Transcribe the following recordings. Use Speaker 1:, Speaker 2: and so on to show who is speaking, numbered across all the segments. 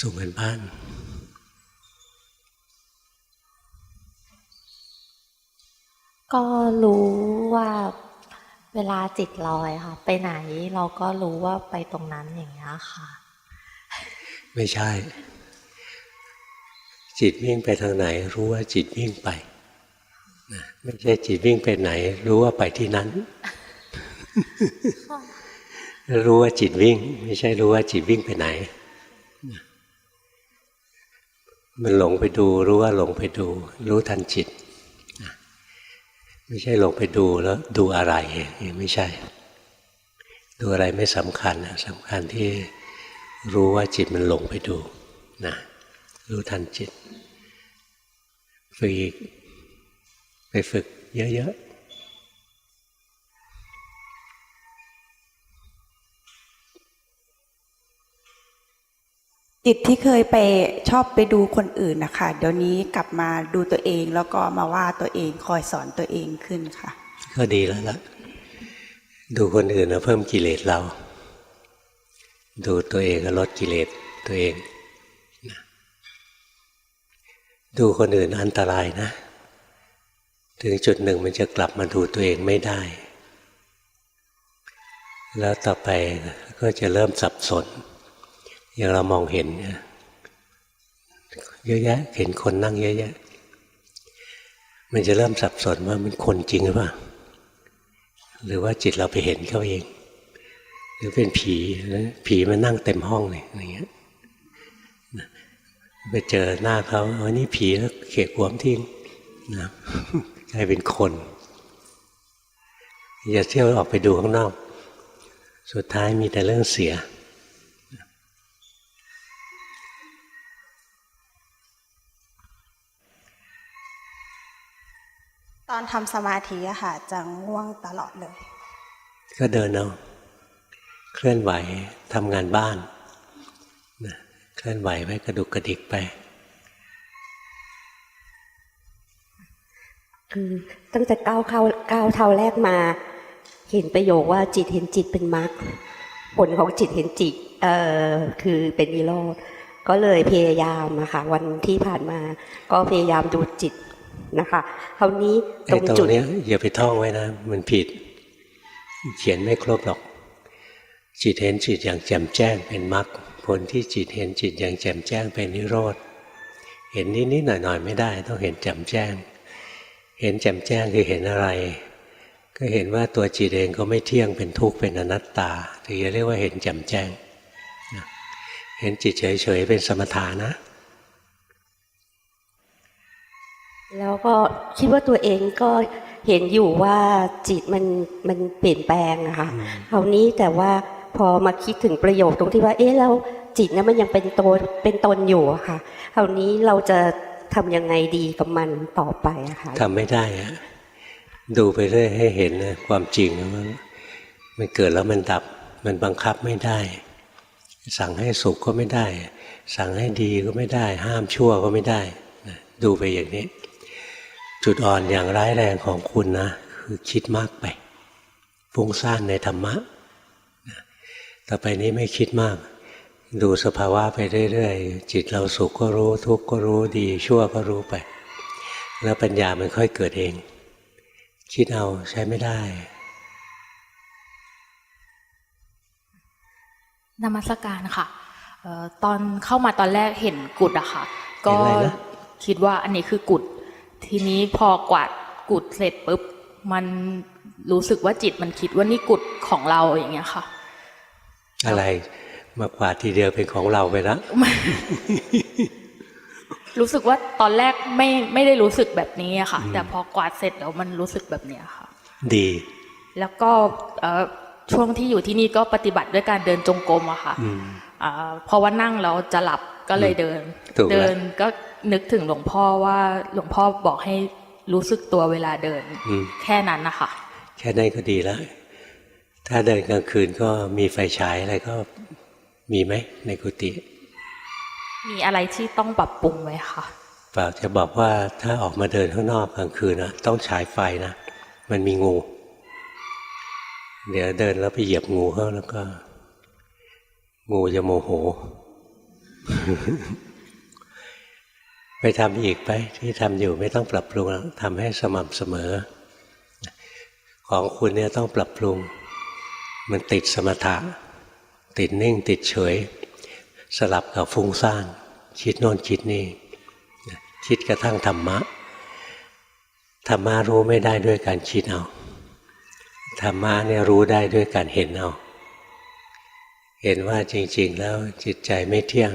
Speaker 1: ส่งกันบ้าน
Speaker 2: ก็รู้ว่าเวลาจิตลอยค่ะ ไปไหนเราก็รู้ว่าไปตรงนั้นอย่างเงี้ยค่ะ
Speaker 1: ไม่ใช่ จิตวิ่งไปทางไหน รู้ว่าจิตวิ่งไปนะไม่ใช่จิตวิ่งไปไหน รู้ว่าไปที่นั้น รู้ว่าจิตวิ่ง ไม่ใช่รู้ว่าจิตวิ่งไปไหนนะ มันหลงไปดูรู้ว่าหลงไปดู รู้ทันจิต ไม่ใช่หลงไปดูแล้วดูอะไรอย่างไม่ใช่ ดูอะไรไม่สำคัญสำคัญที่รู้ว่าจิตมันหลงไปดูนะรู้ทันจิตฝึกอีกไปฝึกเยอะ
Speaker 3: จิตที่เคยไปชอบไปดูคนอื่นนะคะเดี๋ยวนี้กลับมาดูตัวเองแล้วก็มาว่าตัวเองคอยสอนตัวเองขึ้นค่ะ
Speaker 1: ก็ดีแล้วล่ะ ดูคนอื่นเพิ่มกิเลสเรา ดูตัวเองก็ลดกิเลสตัวเอง ดูคนอื่นอันตรายนะ ถึงจุดหนึ่งมันจะกลับมาดูตัวเองไม่ได้ แล้วต่อไปก็จะเริ่มสับสน อย่างเรามองเห็นเยอะแยะ เห็นคนนั่งเยอะแยะ มันจะเริ่มสับสนว่ามันคนจริงหรือเปล่าหรือว่าจิตเราไปเห็นเขาเอง หรือเป็นผีแล้วผีมันนั่งเต็มห้องเลยอย่างเงี้ยไปเจอหน้าเขาอ๋อนี่ผีแล้วเขี่ยหัวมทิ้งนะกลายเป็นคน อย่าเที่ยวออกไปดูข้างนอก สุดท้ายมีแต่เรื่องเสีย
Speaker 3: ตอนทำสมาธิอะค่ะจะง่วงตลอดเลย
Speaker 1: ก็เดินเอาเคลื่อนไหวทำงานบ้านนะเคลื่อนไหวไปกระดุกกระดิกไป
Speaker 4: คือตั้งแต่ก้าวเข้าก้าวเท้าแรกมา เห็นประโยคว่าจิตเห็นจิตเป็นมรรคผลของจิตเห็นจิตเอ่อคือเป็นนิโรธก็เลยพยายามอะค่ะวันที่ผ่านมา ก็พยายามดูจิต นะคะคราวนี้ตรงจุด
Speaker 1: นี้อย่าไปท่องไว้นะ มันผิด เขียนไม่ครบหรอก จิตเห็นจิตอย่างแจ่มแจ้งเป็นมรรคผลที่จิตเห็นจิตอย่างแจ่มแจ้งเป็นนิโรธเห็นนิดๆหน่อยๆไม่ได้ ต้องเห็นแจ่มแจ้ง เห็นแจ่มแจ้งคือเห็นอะไร ก็เห็นว่าตัวจิตเองก็ไม่เที่ยงเป็นทุกข์เป็นอนัตตาถึงจะเรียกว่าเห็นแจ่มแจ้ง เห็นจิตเฉยๆเป็นสมถานะ
Speaker 4: แล้วก็คิดว่าตัวเองก็เห็นอยู่ว่าจิตมันมันเปลี่ยนแปลงอะค่ะคราวนี้แต่ว่าพอมาคิดถึงประโยคตรงที่ว่า เอ๊ะแล้วจิตเนี่ยมันยังเป็นตัวเป็นตนอยู่อะค่ะคราวนี้เราจะทำยังไงดีกับมันต่อไปอะค่ะ
Speaker 1: ทำไม่ได้อะดูไปเรื่อยให้เห็นนะความจริงว่ามันเกิดแล้วมันดับ มันบังคับไม่ได้ สั่งให้สุขก็ไม่ได้ สั่งให้ดีก็ไม่ได้ ห้ามชั่วก็ไม่ได้นะดูไปอย่างนี้ จุดอ่อนอย่างร้ายแรงของคุณนะ คือคิดมากไปฟุ้งซ่านในธรรมะนะต่อไปนี้ไม่คิดมาก ดูสภาวะไปเรื่อยๆ จิตเราสุขก็รู้ ทุกข์ก็รู้ดีชั่วก็รู้ไป แล้วปัญญามันค่อยเกิดเอง คิดเอาใช้ไม่ได้
Speaker 5: นมัสการค่ะเอ่อตอนเข้ามาตอนแรกเห็นกุดอะค่ะ ก็
Speaker 1: เห็นอะไรนะ
Speaker 5: คิดว่าอันนี้คือกุด ทีนี้พอกวาดกุดเสร็จปุ๊บ มันรู้สึกว่าจิตมันคิดว่านี่กุดของเราอย่างเงี้ยค่ะ
Speaker 1: อะไรมากกว่าทีเดียวเป็นของเราไปแล้ว
Speaker 5: รู้สึกว่าตอนแรกไม่ไม่ได้รู้สึกแบบนี้อะค่ะ แต่พอกวาดเสร็จแล้วมันรู้สึกแบบเนี้ยค่ะ
Speaker 1: ดี
Speaker 5: แล้วก็เอ่อช่วงที่อยู่ที่นี่ก็ปฏิบัติด้วยการเดินจงกรมอะค่ะ
Speaker 1: อืม
Speaker 5: อ่าเพราะว่านั่งแล้วจะหลับ ก็เลยเดิน
Speaker 1: ถูกแล้ว
Speaker 5: เดินก็นึกถึงหลวงพ่อว่าหลวงพ่อบอกให้รู้สึกตัวเวลาเดิน
Speaker 1: อืม
Speaker 5: แค่นั้นนะคะ
Speaker 1: แค่นั้นก็ดีแล้ว ถ้าเดินกลางคืนก็มีไฟฉายอะไรก็มีไหมในกุฏิ
Speaker 5: มีอะไรที่ต้องปรับปรุงไหมคะ
Speaker 1: เปล่าจะบอกว่าถ้าออกมาเดินข้างนอกกลางคืนนะต้องฉายไฟนะ มันมีงู เดี๋ยวเดินแล้วไปเหยียบงูเขาแล้วก็ งูจะโมโห ไปทำอีกไป ที่ทำอยู่ไม่ต้องปรับปรุงแล้วทำให้สม่ำเสมอ ของคุณเนี่ยต้องปรับปรุง มันติดสมถะ ติดนิ่งติดเฉย สลับกับฟุ้งซ่านคิดโน่นคิดนี่คิดกระทั่งธรรมะธรรมะรู้ไม่ได้ด้วยการคิดเอาธรรมะเนี่ยรู้ได้ด้วยการเห็นเอา เห็นว่าจริง ๆ แล้วจิตใจไม่เที่ยง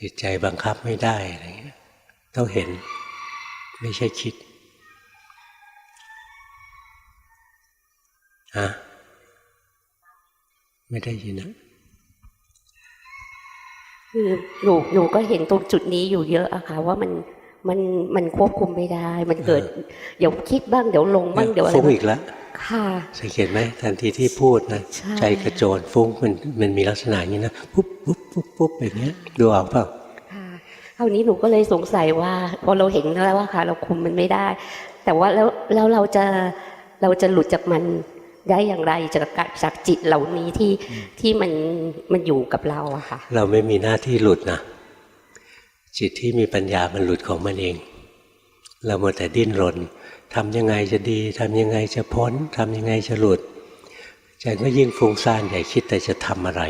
Speaker 1: จิตใจบังคับไม่ได้อะไรเงี้ยต้องเห็นไม่ใช่คิดฮะไม่ได้ยินนะ
Speaker 4: คือหนูหนูก็เห็นตรงจุดนี้อยู่เยอะอะค่ะว่ามัน มันมันควบคุมไม่ได้ มันเกิด เดี๋ยวคิดบ้างเดี๋ยวลงบ้างเดี๋ยวอะไร
Speaker 1: ฟุ้ง
Speaker 4: บ้าง
Speaker 1: อีกแล้ว
Speaker 4: ค่ะ
Speaker 1: สังเกตไหมทันทีที่พูดนะ
Speaker 4: ใช่
Speaker 1: ใจกระโจนฟุ้งมันมันมีลักษณะอย่างนี้นะปุ๊บปุ๊บปุ๊บปุ๊บอย่างเงี้ยดูออกเปล่า
Speaker 4: ค่ะคราวนี้หนูก็เลยสงสัยว่าพอเราเห็นแล้วว่าค่ะ เราคุมมันไม่ได้ แต่ว่าแล้วแล้วเราจะเราจะหลุดจากมันได้อย่างไรจากจากจิตเหล่านี้ที่ที่มันมันอยู่กับเราอะค่ะ
Speaker 1: เราไม่มีหน้าที่หลุดนะ จิตที่มีปัญญามันหลุดของมันเอง เราหมดแต่ดิ้นรนทำยังไงจะดีทำยังไงจะพ้นทำยังไงจะหลุดใจก็ยิ่งฟุ้งซ่านใหญ่คิดแต่จะทำอะไร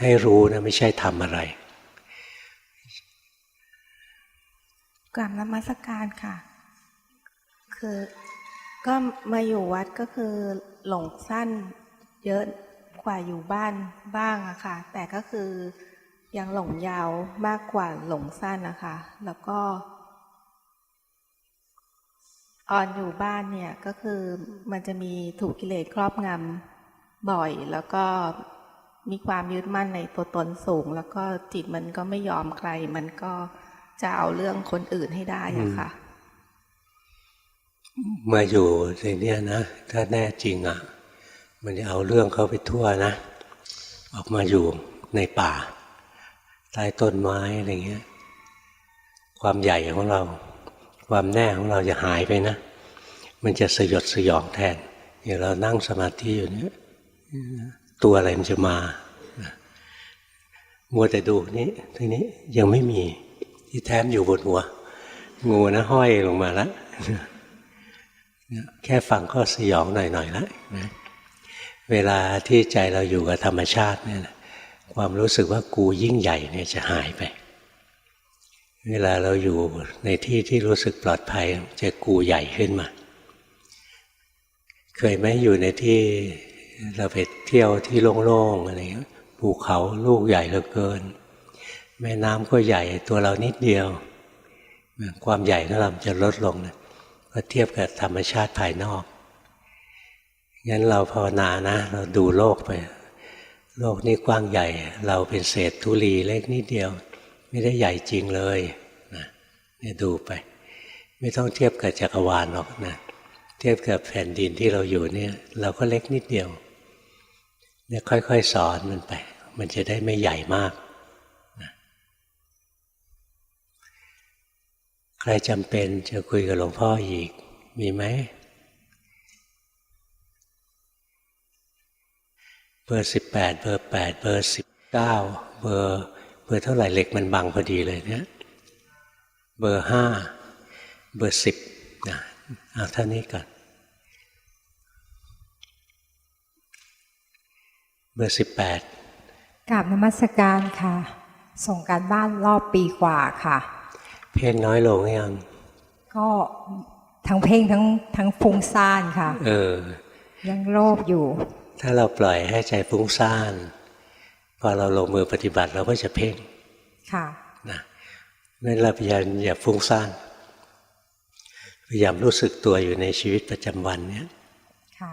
Speaker 1: ให้รู้นะไม่ใช่ทำอะไร
Speaker 6: กราบนมัสการค่ะ คือก็มาอยู่วัดก็คือหลงสั้นเยอะกว่าอยู่บ้านบ้างอะค่ะ แต่ก็คือ ยังหลงยาวมากกว่าหลงสั้นนะคะ แล้วก็ออนอยู่บ้านเนี่ยก็คือมันจะมีถูกกิเลสครอบงำบ่อย แล้วก็มีความยึดมั่นในตัวตนสูง แล้วก็จิตมันก็ไม่ยอมใคร มันก็จะเอาเรื่องคนอื่นให้ได้อะค่ะ
Speaker 1: มาอยู่ในเนี้ยนะถ้าแน่จริงอะ มันจะเอาเรื่องเขาไปทั่วนะ ออกมาอยู่ในป่า ใต้ต้นไม้อะไรเงี้ย ความใหญ่ของเรา ความแน่ของเราจะหายไปนะ มันจะสยดสยองแทนอย่างเรานั่งสมาธิอยู่เนี้ยตัวอะไรมันจะมามัวแต่ดูนี้ทีนี้ยังไม่มีที่แท้มอยู่บนหัว งูนะห้อยลงมาแล้วแค่ฟังก็สยองหน่อยๆแล้วนะเวลาที่ใจเราอยู่กับธรรมชาติเนี่ยนะ ความรู้สึกว่ากูยิ่งใหญ่เนี่ยจะหายไป เวลาเราอยู่ในที่ที่รู้สึกปลอดภัยจะกูใหญ่ขึ้นมา เคยไหมอยู่ในที่เราไปเที่ยวที่โล่งๆอะไรเงี้ยภูเขาลูกใหญ่เหลือเกิน แม่น้ำก็ใหญ่ตัวเรานิดเดียว ความใหญ่ของเราจะลดลงนะพอเทียบกับธรรมชาติภายนอกงั้นเราภาวนานะ เราดูโลกไป โลกนี้กว้างใหญ่ เราเป็นเศษธุลีเล็กนิดเดียว ไม่ได้ใหญ่จริงเลยนะเนี่ยดูไป ไม่ต้องเทียบกับจักรวาลหรอกนะเทียบกับแผ่นดินที่เราอยู่เนี่ยเราก็เล็กนิดเดียวเนี่ยค่อยๆสอนมันไป มันจะได้ไม่ใหญ่มากใครจำเป็นจะคุยกับหลวงพ่ออีก มีไหม บอร์สิบแปดเบอร์แปดเบอร์สิบเก้าเบอร์เบอร์เท่าไหร่เหล็กมันบังพอดีเลยเนี่ยเบอร์ห้าเบอร์สิบนะเอาเท่านี้ก่อนเบอร์สิบแปด
Speaker 7: กราบนมัสการค่ะ ส่งการบ้านรอบปีกว่าค่ะ
Speaker 1: เพ่งน้อยลงหรือยัง
Speaker 7: ก็ทั้งเพ่งทั้งทั้งฟุ้งซ่านค่ะ
Speaker 1: เออ
Speaker 7: ยังโลภอยู่
Speaker 1: ถ้าเราปล่อยให้ใจฟุ้งซ่านพอเราลงมือปฏิบัติเราก็จะเพ่ง
Speaker 7: ค่ะ
Speaker 1: นะนั่นเราพยายามอย่าฟุ้งซ่านพยายามรู้สึกตัวอยู่ในชีวิตประจำวันเนี้ย
Speaker 7: ค่ะ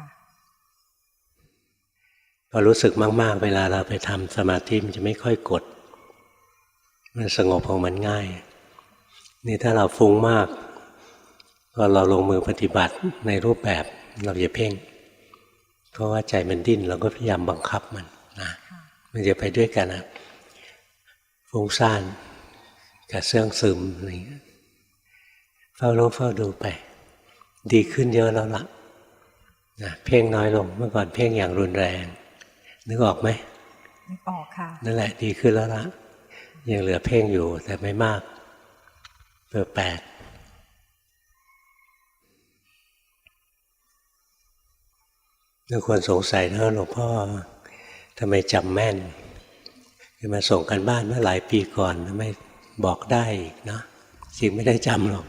Speaker 1: พอรู้สึกมาก ๆ เวลาเราไปทำสมาธิมันจะไม่ค่อยกด มันสงบของมันง่าย นี่ถ้าเราฟุ้งมากพอเราลงมือปฏิบัติในรูปแบบเราอย่าเพ่ง เพราะว่าใจมันดิ้นเราก็พยายามบังคับมันนะมันจะไปด้วยกันนะฟุ้งซ่านกับเสื่องซึมอะไรอย่างเงี้ยเฝ้ารู้เฝ้าดูไป ดีขึ้นเยอะแล้วล่ะนะเพ่งน้อยลงเมื่อก่อนเพ่งอย่างรุนแรง นึกออกไหม
Speaker 7: นึกออกค่ะ
Speaker 1: นั่นแหละดีขึ้นแล้วละยังเหลือเพ่งอยู่แต่ไม่มากเบอร์แปด บางคนสงสัยนะหลวงพ่อทำไมจำแม่นคือมาส่งกันบ้านเมื่อหลายปีก่อนทำไมบอกได้อีกเนาะจริงไม่ได้จำหรอก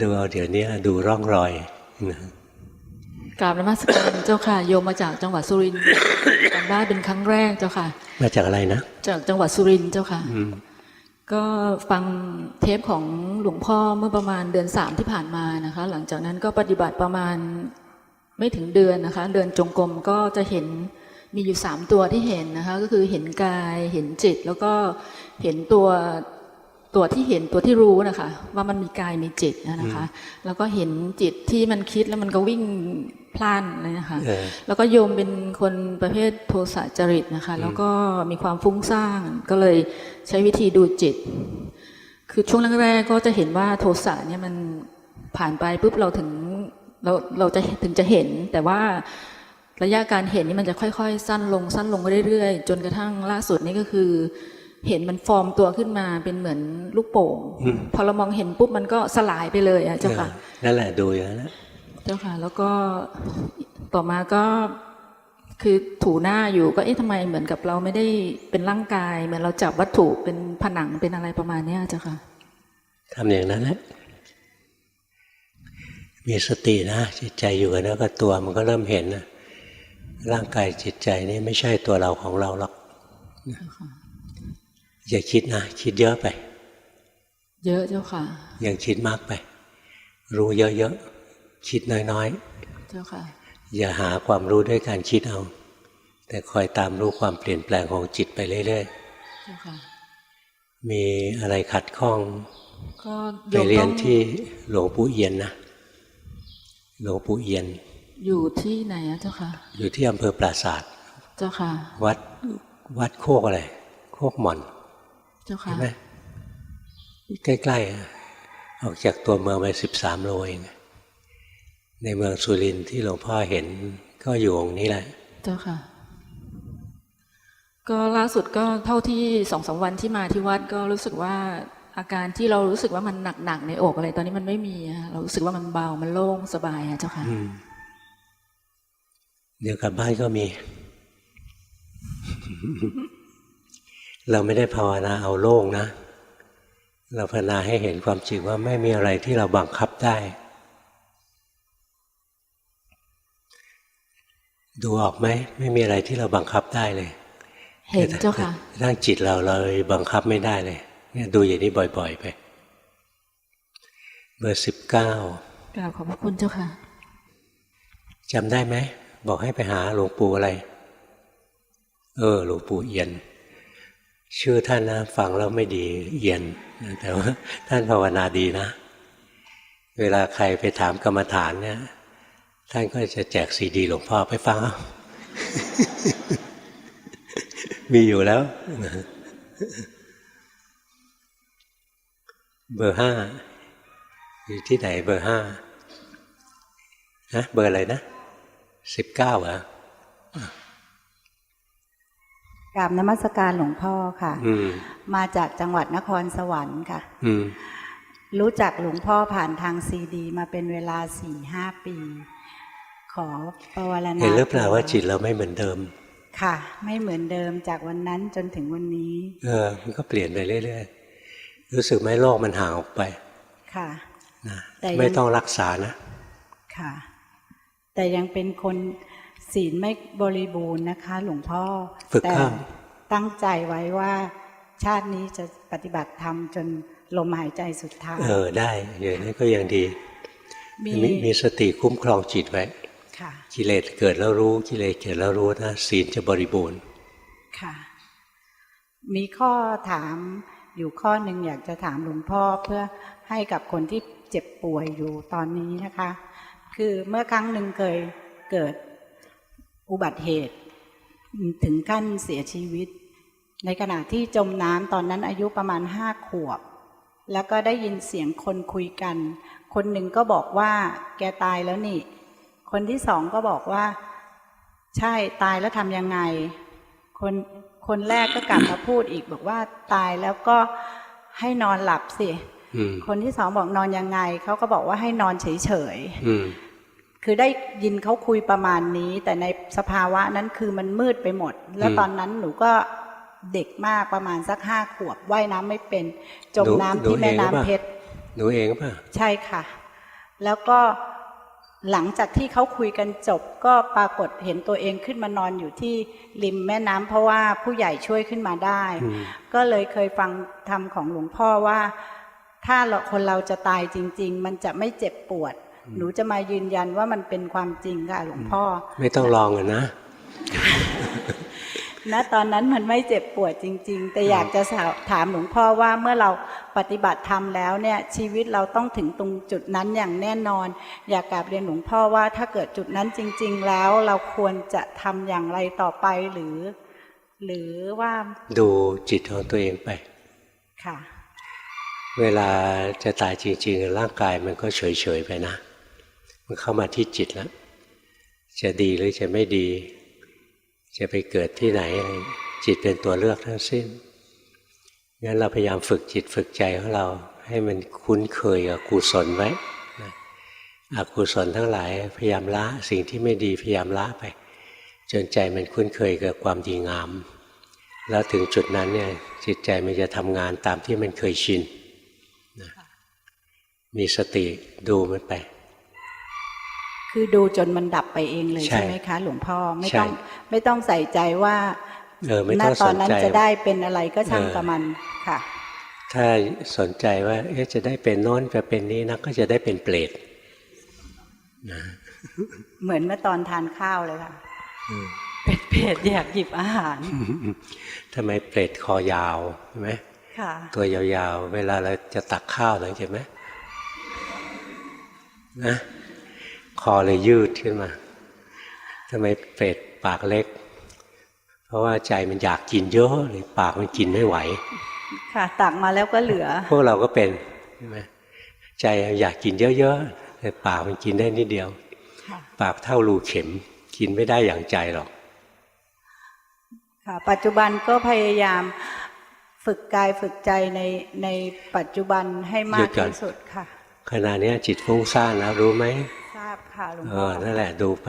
Speaker 1: ดูเอาเดี๋ยวนี้ดูร่องรอยนะ
Speaker 8: กราบนมัสการเจ้าค่ะ โยมมาจากจังหวัดสุรินทร์การบ้านเป็นครั้งแรกเจ้าค่ะ
Speaker 1: มาจากอะไรนะ
Speaker 8: จากจังหวัดสุรินทร์เจ้าค่ะ
Speaker 1: อืม
Speaker 8: ก็ฟังเทปของหลวงพ่อเมื่อประมาณเดือนสามที่ผ่านมานะคะ หลังจากนั้นก็ปฏิบัติประมาณ ไม่ถึงเดือนนะคะ เดินจงกรมก็จะเห็นมีอยู่สามตัวที่เห็นนะคะ ก็คือเห็นกายเห็นจิต แล้วก็เห็นตัวตัวที่เห็นตัวที่รู้นะคะ ว่ามันมีกายมีจิตนะคะ แล้วก็เห็นจิตที่มันคิดแล้วมันก็วิ่งพล่านเลยนะคะ
Speaker 1: เออ
Speaker 8: แล้วก็โยมเป็นคนประเภทโทสะจริตนะคะ แล้วก็มีความฟุ้งซ่านก็เลยใช้วิธีดูจิต คือช่วงแรกๆก็จะเห็นว่าโทสะเนี่ยมันผ่านไปปุ๊บเราถึง เราเราจะถึงจะเห็นแต่ว่าระยะการเห็นนี่มันจะค่อยๆ สั้นลงสั้นลงเรื่อยๆ จนกระทั่งล่าสุดนี่ก็คือ เห็นมันฟอร์มตัวขึ้นมาเป็นเหมือนลูกโป่ง
Speaker 1: อืม
Speaker 8: พอเรามองเห็นปุ๊บมันก็สลายไปเลยอะเจ้าค่ะ
Speaker 1: เออนั่นแหละดูอย่างนั้นนะ
Speaker 8: เจ้าค่ะแล้วก็ต่อมาก็คือถูหน้าอยู่ก็เอ๊ะทำไมเหมือนกับเราไม่ได้เป็นร่างกาย เหมือนเราจับวัตถุเป็นผนังเป็นอะไรประมาณเนี้ยเจ้าค่ะ
Speaker 1: ทำอย่างนั้นแหละ มีสตินะ จิตใจอยู่กับเนื้อกับตัวมันก็เริ่มเห็นนะร่างกายจิตใจนี่ไม่ใช่ตัวเราของเราหรอกอย่าคิดนะคิดเยอะไป
Speaker 8: เยอะเจ้าค่ะ
Speaker 1: ยังคิดมากไป รู้เยอะๆคิดน้อย
Speaker 8: เจ้าค่ะ
Speaker 1: ๆอย่าหาความรู้ด้วยการคิดเอา แต่คอยตามรู้ความเปลี่ยนแปลงของจิตไปเรื่อย
Speaker 8: เจ้าค่ะ
Speaker 1: ๆมีอะไรขัดข้อง
Speaker 8: ก็
Speaker 1: ไป
Speaker 8: โยม
Speaker 1: เรีย
Speaker 8: ต้
Speaker 1: น
Speaker 8: อง
Speaker 1: ที่หลวงปู่เอียนนะ หลวงปู่เอียน
Speaker 8: อยู่ที่ไหนอะเจ้าค่ะ
Speaker 1: อยู่ที่อำเภอปราศาสตร์
Speaker 8: เจ้าค่ะ
Speaker 1: วัดวัดโคกอะไร โคกหม่อน
Speaker 8: เจ้าค่ะ
Speaker 1: ใช่ไหมใกล้ๆอะออกจากตัวเมืองไปสิบสามโลเอง ในเมืองสุรินทร์ที่หลวงพ่อเห็นก็อยู่องค์นี้แหละ
Speaker 8: เจ้าค่ะ ก็ล่าสุดก็เท่าที่สองสามวันที่มาที่วัดก็รู้สึกว่า อาการที่เรารู้สึกว่ามันหนักๆในอกอะไร ตอนนี้มันไม่มีอะเรารู้สึกว่ามันเบามันโล่งสบายอะเจ้าค่ะ
Speaker 1: อืมเดี๋ยวกลับบ้านก็มี เราไม่ได้ภาวนาเอาโล่งนะเราภาวนาให้เห็นความจริงว่าไม่มีอะไรที่เราบังคับได้ ดูออกไหมไม่มีอะไรที่เราบังคับได้เลย
Speaker 8: เห็นเจ้าค่ะ
Speaker 1: ร่างจิตเราเราบังคับไม่ได้เลย เนี่ยดูอย่างนี้บ่อย ๆ ไป เบอร์สิบเก้า
Speaker 8: กราบขอบพระคุณเจ้าค่ะ
Speaker 1: จำได้ไหม บอกให้ไปหาหลวงปู่อะไร เออ หลวงปู่เอียน ชื่อท่านนะฟังแล้วไม่ดีเอียน แต่ว่าท่านภาวนาดีนะ เวลาใครไปถามกรรมฐานเนี่ย ท่านก็จะแจกซีดีหลวงพ่อไปฟังเอามีอยู่แล้ว เบอร์ห้าอยู่ที่ไหนเบอร์ห้าฮะเบอร์อะไรนะสิบเก้าเหรอ
Speaker 9: กราบนมัสการหลวงพ่อค่ะ
Speaker 1: อืม
Speaker 9: มาจากจังหวัดนครสวรรค์ค่ะ
Speaker 1: อืม
Speaker 9: รู้จักหลวงพ่อผ่านทางซีดี มาเป็นเวลาสี่ห้าปี ขอปวารณา
Speaker 1: เห็นหรือเปล่าว่าจิตเราไม่เหมือนเดิม
Speaker 9: ค่ะ ไม่เหมือนเดิมจากวันนั้นจนถึงวันนี้
Speaker 1: เออมันก็เปลี่ยนไปเรื่อยๆ รู้สึกไหมโลกมันห่างออกไป
Speaker 9: ค่ะ
Speaker 1: นะ
Speaker 9: แต่ยัง
Speaker 1: ไม่ต้องรักษานะ
Speaker 9: ค่ะ แต่ยังเป็นคนศีลไม่บริบูรณ์นะคะ หลวงพ่อ
Speaker 1: ฝึก
Speaker 9: แต่
Speaker 1: เข้า
Speaker 9: ตั้งใจไว้ว่า ชาตินี้จะปฏิบัติธรรมจนลมหายใจสุดท้าย
Speaker 1: เออได้อย่างนี้ก็ยังดี
Speaker 9: มี
Speaker 1: มีมีสติคุ้มครองจิตไว้
Speaker 9: ค่ะ
Speaker 1: กิเลสเกิดแล้วรู้กิเลสเกิดแล้วรู้นะศีลจะบริบูรณ์
Speaker 9: ค่ะ มีข้อถาม อยู่ข้อหนึ่งอยากจะถามหลวงพ่อเพื่อให้กับคนที่เจ็บป่วยอยู่ตอนนี้นะคะ คือเมื่อครั้งหนึ่งเคยเกิดอุบัติเหตุ ถึงขั้นเสียชีวิต ในขณะที่จมน้ำตอนนั้นอายุประมาณห้าขวบ แล้วก็ได้ยินเสียงคนคุยกัน คนหนึ่งก็บอกว่าแกตายแล้วนี่ คนที่สองก็บอกว่า ใช่ตายแล้วทำยังไง คน คนแรกก็กลับมาพูดอีกบอกว่าตายแล้วก็ให้นอนหลับสิ
Speaker 1: อืม
Speaker 9: คนที่สองบอกนอนยังไงเขาก็บอกว่าให้นอนเฉย
Speaker 1: อืม
Speaker 9: ๆคือได้ยินเขาคุยประมาณนี้ แต่ในสภาวะนั้นคือมันมืดไปหมด แล้ว
Speaker 1: อืม
Speaker 9: ตอนนั้นหนูก็เด็กมากประมาณสักห้าขวบว่ายน้ำไม่เป็น จม
Speaker 1: หนู
Speaker 9: น้ำ
Speaker 1: หนู
Speaker 9: ที่แม่
Speaker 1: เองหรือเปล่า
Speaker 9: น้ำเพชร
Speaker 1: หนูเองป่ะ
Speaker 9: ใช่ค่ะ แล้วก็ หลังจากที่เขาคุยกันจบก็ปรากฏเห็นตัวเองขึ้นมานอนอยู่ที่ริมแม่น้ำเพราะว่าผู้ใหญ่ช่วยขึ้นมาได้
Speaker 1: อืม
Speaker 9: ก็เลยเคยฟังธรรมของหลวงพ่อว่า ถ้าเราคนเราจะตายจริง ๆ มันจะไม่เจ็บปวด หนูจะมายืนยันว่ามันเป็นความจริงค่ะหลวงพ่อ
Speaker 1: ไม่ต้องลองอะนะ
Speaker 9: ณตอนนั้นมันไม่เจ็บปวดจริง ๆ แต่อยากจะถามหลวงพ่อว่าเมื่อเราปฏิบัติธรรมแล้วเนี่ยชีวิตเราต้องถึงตรงจุดนั้นอย่างแน่นอน อยากกราบเรียนหลวงพ่อว่าถ้าเกิดจุดนั้นจริง ๆ แล้วเราควรจะทำอย่างไรต่อไปหรือ หรือว่า
Speaker 1: ดูจิตของตัวเองไป
Speaker 9: ค่ะ
Speaker 1: เวลาจะตายจริง ๆ ร่างกายมันก็เฉยๆไปนะ มันเข้ามาที่จิตแล้วจะดีหรือจะไม่ดี จะไปเกิดที่ไหนอะไรจิตเป็นตัวเลือกทั้งสิ้นงั้นเราพยายามฝึกจิตฝึกใจของเราให้มันคุ้นเคยกับกุศลไว้อกุศลทั้งหลายพยายามละสิ่งที่ไม่ดีพยายามละไป จนใจมันคุ้นเคยกับความดีงาม แล้วถึงจุดนั้นเนี่ยจิตใจมันจะทำงานตามที่มันเคยชินมีสติดูมันไป
Speaker 9: คือดูจนมันดับไปเองเลย
Speaker 1: ใช่
Speaker 9: ใช่ไหมคะ หลวงพ่อไม่
Speaker 1: ใช่
Speaker 9: ต้องไม่ต้องใส่ใจว่า
Speaker 1: เออไม่
Speaker 9: ณ
Speaker 1: ต้อง
Speaker 9: ต
Speaker 1: ส
Speaker 9: อน
Speaker 1: น
Speaker 9: นั้น
Speaker 1: ใจ
Speaker 9: จะได้เป็นอะไรก็ช่าง
Speaker 1: เออ
Speaker 9: กับมันค่ะ
Speaker 1: ถ้าสนใจว่าเอ๊ะจะได้เป็นโน้นจะเป็นนี้นะก็จะได้เป็นเปรต
Speaker 9: เหมือนเมื่อตอนทานข้าวเลยค่ะเป็นเพจอยากหยิบอาหาร
Speaker 1: ทำไมเปรตคอยาวใช่ไหม
Speaker 9: ค่ะ
Speaker 1: ตัวยาวๆ เวลาเราจะตักข้าวหลังจากไหมนะ คอเลยยืดขึ้นมาทำไมเปรตปากเล็ก เพราะว่าใจมันอยากกินเยอะเลยปากมันกินไม่ไหว
Speaker 9: ค่ะตักมาแล้วก็เหลือ
Speaker 1: พวกเราก็เป็นใช่ไหมใจอยากกินเยอะๆแต่ปากมันกินได้นิดเดียว
Speaker 9: ค่ะ
Speaker 1: ปากเท่ารูเข็ม กินไม่ได้อย่างใจหรอก
Speaker 9: ค่ะปัจจุบันก็พยายามฝึกกายฝึกใจในในปัจจุบันให้มา
Speaker 1: หยุ
Speaker 9: ก
Speaker 1: ดก่อน
Speaker 9: ที่สุดค่ะ
Speaker 1: ขณะเนี้ยจิตฟุ้งซ่านแล้วรู้ไหม
Speaker 9: ทรา บค่ะหลวง
Speaker 1: เอ
Speaker 9: พ่อ
Speaker 1: อนั่นแหละดูไป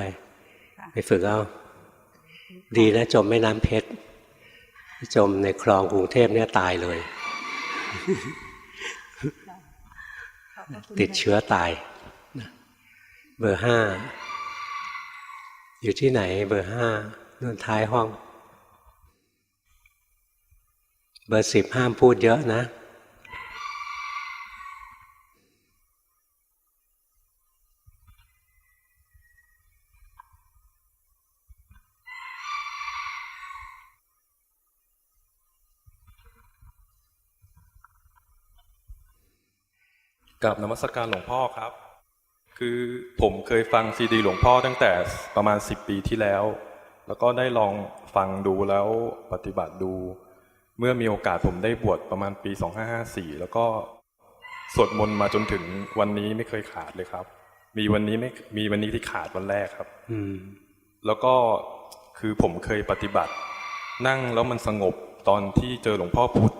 Speaker 9: ค่ะ
Speaker 1: ไปฝึกเอา ดีนะจมแม่น้ำเพชร จมในคลองกรุงเทพเนี่ยตายเลย ติดเชื้อตายนะเบอร์ห้า อยู่ที่ไหนเบอร์ห้านู่นท้ายห้อง เบอร์สิบห้ามพูดเยอะนะ
Speaker 10: กับนมัสการหลวงพ่อครับ คือผมเคยฟังซีดีหลวงพ่อตั้งแต่ประมาณ 10 ปีที่แล้ว แล้วก็ได้ลองฟังดูแล้วปฏิบัติดู เมื่อมีโอกาสผมได้บวชประมาณปี 2554 แล้วก็สวดมนต์มาจนถึงวันนี้ไม่เคยขาดเลยครับ มีวันนี้ไม่มีวันนี้ที่ขาดวันแรกครับ
Speaker 1: อืม
Speaker 10: แล้วก็คือผมเคยปฏิบัติ นั่งแล้วมันสงบตอนที่เจอหลวงพ่อพุธ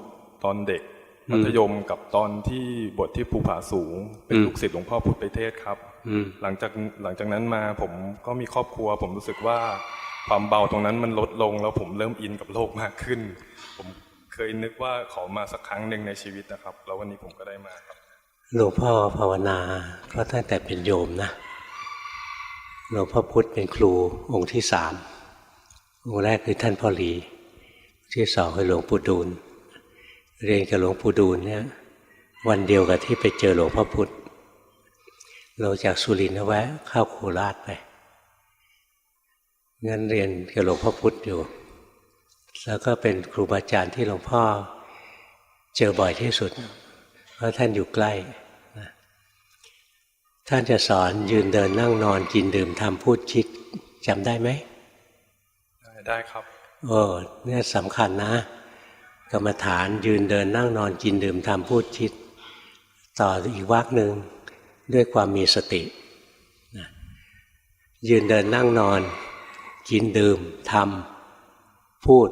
Speaker 10: ตอนเด็ก
Speaker 1: อื ม
Speaker 10: มัธยมกับตอนที่บทที่ภูผาสูง เป็น
Speaker 1: อืม
Speaker 10: ลูกศิษย์หลวงพ่อพุธไปเทศครับ
Speaker 1: อืม
Speaker 10: หลังจากหลังจากนั้นมาผมก็มีครอบครัว ผมรู้สึกว่าความเบาตรงนั้นมันลดลงแล้วผมเริ่มอินกับโลกมากขึ้น ผมเคยนึกว่าขอมาสักครั้งหนึ่งในชีวิตนะครับ แล้ววันนี้ผมก็ได้มาครับ
Speaker 1: หลวงพ่อภาวนาก็ตั้งแต่เป็นโยมนะหลวงพ่อพุธเป็นครูองค์ที่สามองค์แรกคือท่านพ่อหลี ที่สองคือหลวงปู่ดูล เรียนกับหลวงปู่ดูลเนี่ยวันเดียวกับที่ไปเจอหลวงพ่อพุธเราจากสุรินทร์แวะเข้าโคราชไปงั้นเรียนกับหลวงพ่อพุธอยู่ แล้วก็เป็นครูบาอาจารย์ที่หลวงพ่อเจอบ่อยที่สุด เพราะท่านอยู่ใกล้นะท่านจะสอนยืนเดินนั่งนอนกินดื่มทำพูดคิดจำได้ไหม
Speaker 10: ได้ได้ครับ
Speaker 1: โอ้เนี่ยสำคัญนะ กรรมฐานยืนเดินนั่งนอนกินดื่มทำพูดคิด ต่ออีกวักหนึ่งด้วยความมีสตินะยืนเดินนั่งนอน กินดื่มทำพูด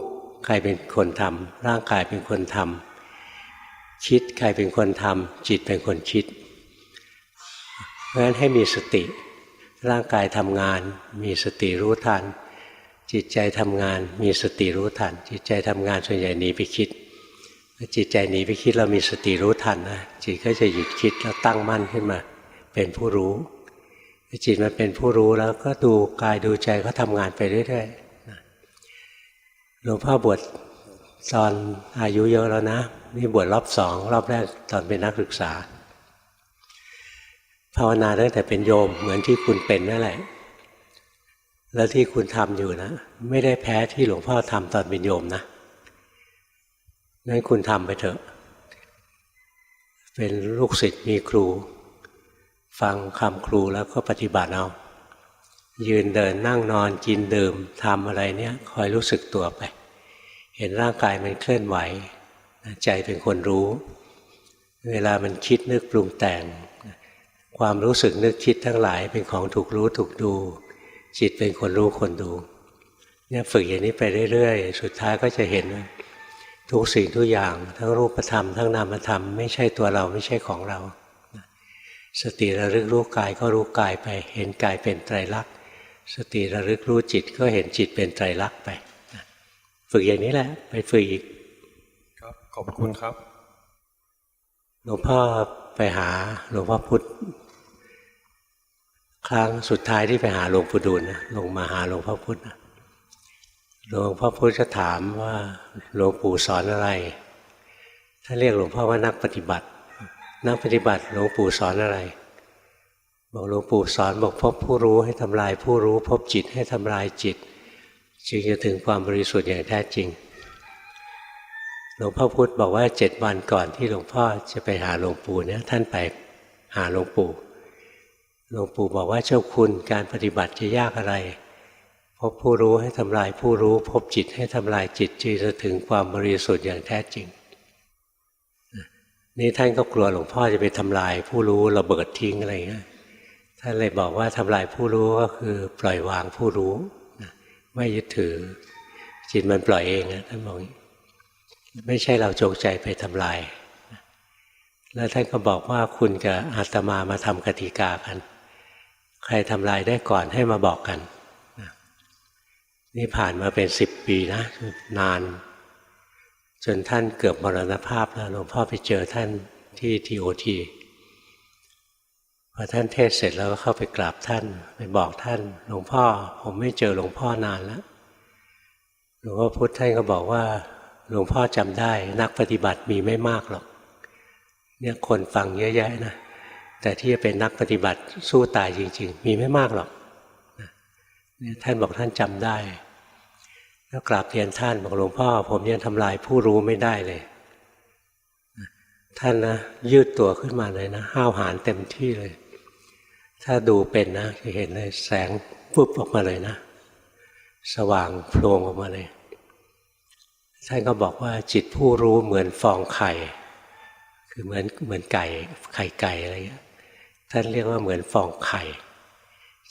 Speaker 1: ใครเป็นคนทำร่างกายเป็นคนทำคิดใครเป็นคนทำจิตเป็นคนคิดเพราะฉะนั้นให้มีสติ ร่างกายทำงาน มีสติรู้ทัน จิตใจทำงานมีสติรู้ทัน จิตใจทำงานส่วนใหญ่หนีไปคิด จิตใจหนีไปคิดเรามีสติรู้ทันนะจิตก็จะหยุดคิดแล้วตั้งมั่นขึ้นมา เป็นผู้รู้จิตมันเป็นผู้รู้แล้วก็ดูกายดูใจเขาทำงานไปเรื่อยๆหลวงพ่อบวชตอนอายุเยอะแล้วนะนี่บวชรอบสองรอบแรกตอนเป็นนักศึกษา ภาวนาตั้งแต่เป็นโยมเหมือนที่คุณเป็นนั่นแหละ แล้วที่คุณทำอยู่นะ ไม่ได้แพ้ที่หลวงพ่อทำตอนเป็นโยมนะงั้นคุณทำไปเถอะ เป็นลูกศิษย์มีครู ฟังคำครูแล้วก็ปฏิบัติเอา ยืนเดินนั่งนอนกินดื่มทำอะไรเนี่ยคอยรู้สึกตัวไป เห็นร่างกายมันเคลื่อนไหว ใจเป็นคนรู้ เวลามันคิดนึกปรุงแต่ง ความรู้สึกนึกคิดทั้งหลายเป็นของถูกรู้ถูกดู จิตเป็นคนรู้คนดูเนี่ยฝึกอย่างนี้ไปเรื่อยๆ สุดท้ายก็จะเห็นว่าทุกสิ่งทุกอย่าง ทั้งรูปธรรม ทั้งนามธรรม ไม่ใช่ตัวเราไม่ใช่ของเรา สติระลึกรู้กายก็รู้กายไป เห็นกายเป็นไตรลักษณ์สติระลึกรู้จิตก็เห็นจิตเป็นไตรลักษณ์ไปฝึกอย่างนี้แหละ ไปฝึกอีก
Speaker 10: ครับขอบคุณครับ
Speaker 1: หลวงพ่อไปหาหลวงพ่อพุธ ครั้งสุดท้ายที่ไปหาหลวงปู่ดูลนะลงมาหาหลวงพ่อพุธนะหลวงพ่อพุธจะถามว่าหลวงปู่สอนอะไรถ้าเรียกหลวงพ่อว่านักปฏิบัติ นักปฏิบัติหลวงปู่สอนอะไร บอกหลวงปู่สอนบอกพบผู้รู้ให้ทำลายผู้รู้ พบจิตให้ทำลายจิตจึงจะถึงความบริสุทธิ์อย่างแท้จริง หลวงพ่อพุธบอกว่าเจ็ดวันก่อนที่หลวงพ่อจะไปหาหลวงปู่เนี่ยท่านไปหาหลวงปู่ หลวงปู่บอกว่าเจ้าคุณการปฏิบัติจะยากอะไร พบผู้รู้ให้ทำลายผู้รู้ พบจิตให้ทำลายจิตจึงจะถึงความบริสุทธิ์อย่างแท้จริง นี่ท่านก็กลัวหลวงพ่อจะไปทำลายผู้รู้ระเบิดทิ้งอะไรเงี้ยท่านเลยบอกว่าทำลายผู้รู้ก็คือปล่อยวางผู้รู้ไม่ยึดถือ จิตมันปล่อยเองนะท่านบอกไม่ใช่เราจงใจไปทำลาย แล้วท่านก็บอกว่าคุณกับอาตมามาทำกติกากัน ใครทำลายได้ก่อนให้มาบอกกัน นี่ผ่านมาเป็นสิบปีนะนาน จนท่านเกือบมรณภาพแล้วหลวงพ่อไปเจอท่านที่ทีโอทีพอท่านเทศเสร็จแล้วก็เข้าไปกราบท่าน ไปบอกท่าน หลวงพ่อ ผมไม่เจอหลวงพ่อนานแล้วหลวงพ่อพุธท่านก็บอกว่า หลวงพ่อจำได้ นักปฏิบัติมีไม่มากหรอก เนี่ยคนฟังเยอะแยะนะ แต่ที่จะเป็นนักปฏิบัติสู้ตายจริง ๆ มีไม่มากหรอกนี่ท่านบอกท่านจำได้ แล้วกราบเรียนท่านบอกหลวงพ่อ ผมยังทำลายผู้รู้ไม่ได้เลย ท่านนะยืดตัวขึ้นมาเลยนะห้าวหาญเต็มที่เลย ถ้าดูเป็นนะจะเห็นเลยแสงปุ๊บออกมาเลยนะ สว่างโพลงออกมาเลยท่านก็บอกว่าจิตผู้รู้เหมือนฟองไข่ คือเหมือนเหมือนไก่ไข่ไก่อะไรเงี้ย ท่านเรียกว่าเหมือนฟองไข่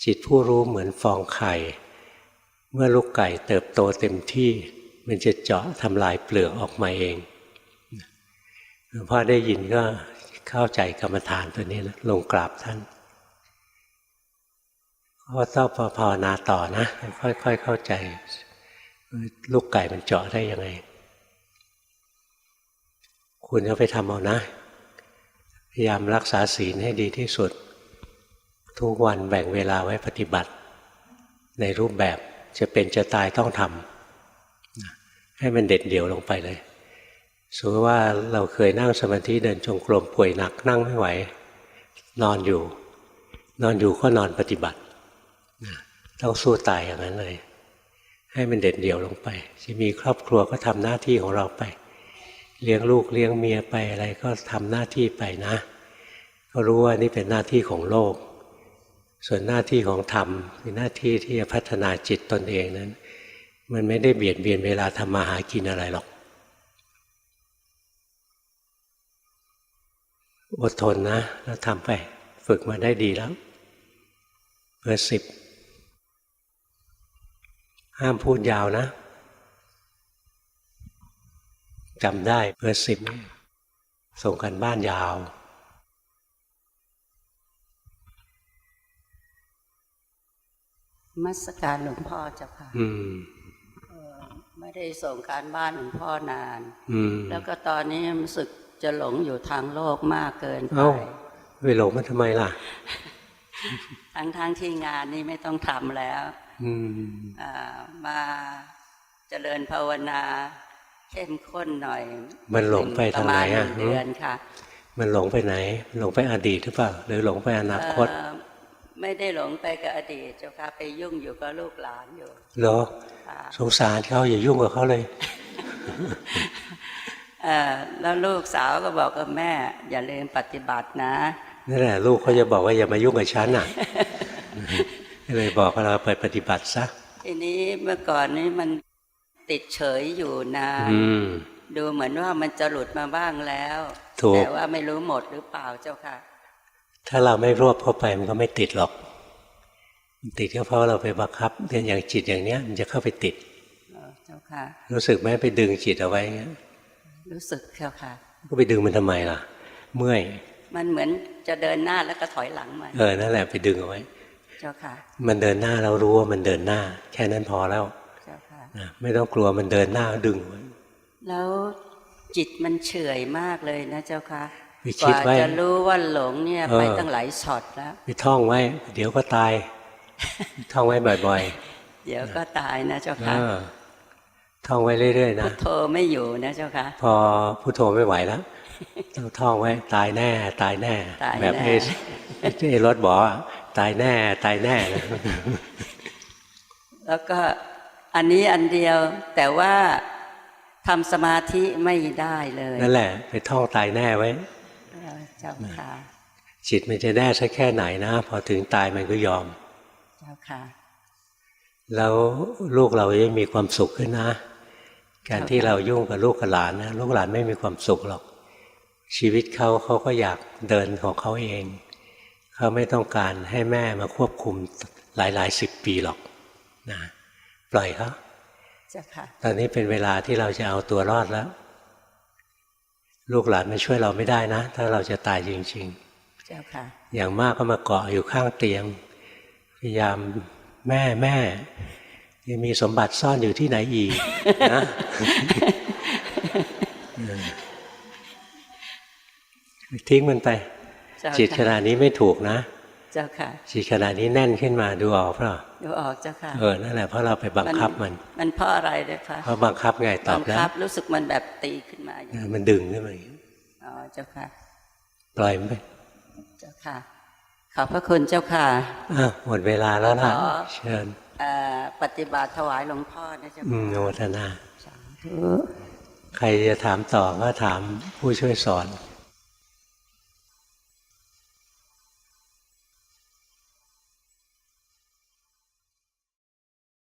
Speaker 1: จิตผู้รู้เหมือนฟองไข่ เมื่อลูกไก่เติบโตเต็มที่ มันจะเจาะทำลายเปลือกออกมาเองหลวงพ่อได้ยินก็เข้าใจกรรมฐานตัวนี้นะลงกราบท่านก็ต้องภาวนาต่อนะ ค่อยๆเข้าใจ ลูกไก่มันเจาะได้ยังไง คุณก็ไปทำเอานะ พยายามรักษาศีลให้ดีที่สุด ทุกวันแบ่งเวลาไว้ปฏิบัติ ในรูปแบบจะเป็นจะตายต้องทำให้มันเด็ดเดี่ยวลงไปเลยสมมติว่าเราเคยนั่งสมาธิเดินจงกรมป่วยหนักนั่งไม่ไหว นอนอยู่ นอนอยู่ก็นอนปฏิบัติต้องสู้ตายอย่างนั้นเลย ให้มันเด็ดเดี่ยวลงไปจะมีครอบครัวก็ทำหน้าที่ของเราไป เลี้ยงลูกเลี้ยงเมียไปอะไรก็ทำหน้าที่ไปนะ ก็รู้ว่านี่เป็นหน้าที่ของโลก ส่วนหน้าที่ของธรรมเป็นหน้าที่ที่จะพัฒนาจิตตนเองนั้น มันไม่ได้เบียดเบียนเวลาทำมาหากินอะไรหรอก อดทนนะ แล้วทำไป ฝึกมาได้ดีแล้วเบอร์สิบห้ามพูดยาวนะ จำได้เพื่อสิบส่งกันบ้านยาว
Speaker 11: มัสการหลวงพ่อเจ้าค่ะ
Speaker 1: อืม
Speaker 11: เอ่อไม่ได้ส่งการบ้านหลวงพ่อนาน
Speaker 1: อืม
Speaker 11: แล้วก็ตอนนี้รู้สึกจะหลงอยู่ทางโลกมากเกินไป
Speaker 1: เอ้าไปหลงมันทำไมล่ะ
Speaker 11: ทั้งทั้งๆที่งานนี้ไม่ต้องทำแล้ว
Speaker 1: อืม
Speaker 11: อ่ามาเจริญภาวนา เข้มข้นหน่อย
Speaker 1: มันหลงไปทางไหน
Speaker 11: ประมาณ
Speaker 1: อะ
Speaker 11: นึ่งเดือนค่ะ
Speaker 1: มันหลงไปไหน หลงไปอดีตหรือเปล่า หรือหลงไปอนาคต
Speaker 11: เอ่อไม่ได้หลงไปกับอดีตเจ้าค่ะไปยุ่งอยู่กับลูกหลานอยู่
Speaker 1: เหรอ
Speaker 11: ค่ะ
Speaker 1: สงสารเขาอย่ายุ่งกับเขาเลย
Speaker 11: เอ่อแล้วลูกสาวก็บอกกับแม่ อย่าลืมปฏิบัตินะ
Speaker 1: นั่นแหละลูกเขาจะบอกว่าอย่ามายุ่งกับฉันน่ะก็เลยบอกว่าเราไปปฏิบัติซะ
Speaker 11: ทีนี้เมื่อก่อนนี้มัน ติดเฉยอยู่นาน
Speaker 1: อืม
Speaker 11: ดูเหมือนว่ามันจะหลุดมาบ้างแล้ว
Speaker 1: ถูก
Speaker 11: แต่ว่าไม่รู้หมดหรือเปล่าเจ้าค่ะ
Speaker 1: ถ้าเราไม่รวบเข้าไปมันก็ไม่ติดหรอก มันติดก็เพราะเราไปบังคับเรื่องอย่างจิตอย่างเนี้ย มันจะเข้าไปติด
Speaker 11: เออเจ้าค่ะ
Speaker 1: รู้สึกไหมไปดึงจิตเอาไว้เงี้ย
Speaker 11: รู้สึกเจ้าค่ะ
Speaker 1: ก็ไปดึงมันทำไมล่ะ เมื่อย
Speaker 11: มันเหมือนจะเดินหน้าแล้วก็ถอยหลังมา
Speaker 1: เออนั่นแหละไปดึงเอาไว้
Speaker 11: เจ้าค่ะ
Speaker 1: มันเดินหน้าเรารู้ว่ามันเดินหน้า แค่นั้นพอแล้ว
Speaker 11: เจ้าค่ะ
Speaker 1: นะ ไม่ต้องกลัวมันเดินหน้าดึงไว้
Speaker 11: แล้วจิตมันเฉื่อยมากเลยนะเจ้าค่ะ
Speaker 1: ไป
Speaker 11: ก
Speaker 1: คิด
Speaker 11: ว่า
Speaker 1: ไว้
Speaker 11: จะรู้ว่าหลงเนี่ย
Speaker 1: เออ
Speaker 11: ไปตั้งหลายช็อตแล้ว
Speaker 1: ไปท่องไว้ เดี๋ยวก็ตาย ท่องไว้บ่อย
Speaker 11: เดี๋ยวก็ตายนะเจ้า
Speaker 1: ๆ
Speaker 11: ค่ะ
Speaker 1: เออท่องไว้เรื่อยๆ
Speaker 11: พุ
Speaker 1: นะ
Speaker 11: ทโธไม่อยู่นะเจ้าค่ะ
Speaker 1: พอพุทโธไม่ไหวแล้วต้องท่องไว้ตายแน่ ตายแน่
Speaker 11: ตายแน่
Speaker 1: แบบเอเอรถบอกอะตายแน่ ตายแน่
Speaker 11: แล้วก็ อันนี้อันเดียวแต่ว่าทำสมาธิไม่ได้เลย
Speaker 1: นั่นแหละ ไปท่องตายแน่ไว้
Speaker 11: เออเจ้าค่ะ
Speaker 1: จิตมันจะแน่สักแค่ไหนนะ พอถึงตายมันก็ยอม
Speaker 11: เจ้าค่ะ
Speaker 1: แล้วลูกเราจะมีความสุขขึ้นนะ การที่เรายุ่งกับลูกกับหลานนะลูกหลานไม่มีความสุขหรอก ชีวิตเขาเขาก็อยากเดินของเขาเอง เขาไม่ต้องการให้แม่มาควบคุมหลายหลายสิบปีหรอกนะ ปล่อยเขา
Speaker 11: เจ้าค่ะ
Speaker 1: ตอนนี้เป็นเวลาที่เราจะเอาตัวรอดแล้ว ลูกหลานมาช่วยเราไม่ได้นะ ถ้าเราจะตายจริง ๆ
Speaker 11: เจ้าค่ะ
Speaker 1: อย่างมากก็มาเกาะอยู่ข้างเตียง พยายามแม่แม่ยังมีสมบัติซ่อนอยู่ที่ไหนอีกนะเออทิ้งมันไป
Speaker 11: เจ้า
Speaker 1: จิตข
Speaker 11: ค่ะ
Speaker 1: ณะนี้ไม่ถูกนะ
Speaker 11: เจ้าค่ะ
Speaker 1: จิตขณะนี้แน่นขึ้นมาดูออกเปล่า
Speaker 11: ดูออกเจ้าค่ะ
Speaker 1: เออนั่นแหละเพราะเราไปบังคับมัน
Speaker 11: มันเพราะอะไรเลยคะ
Speaker 1: เพราะบังคับไงตอ
Speaker 11: บั
Speaker 1: บ
Speaker 11: ง
Speaker 1: แล้ว
Speaker 11: คับรู้สึกมันแบบตีขึ้นมาอยู่
Speaker 1: เออมันดึงขึ้นมาอย่างนี้
Speaker 11: อ๋อเจ้าค่ะ
Speaker 1: ปล่อยมันไป
Speaker 11: เจ้าค่ะขอบพระคุณเจ้าค่ะ
Speaker 1: อะหมดเวลาแล้วล่ะ
Speaker 11: ขอ
Speaker 1: เชิญ
Speaker 11: เอ่อปฏิบัติถวายหลวงพ่อนะเจ้า
Speaker 1: อื
Speaker 11: ค่ะ
Speaker 1: มโนทนา
Speaker 11: สาธุ
Speaker 1: ใครจะถามต่อก็ถามผู้ช่วยสอน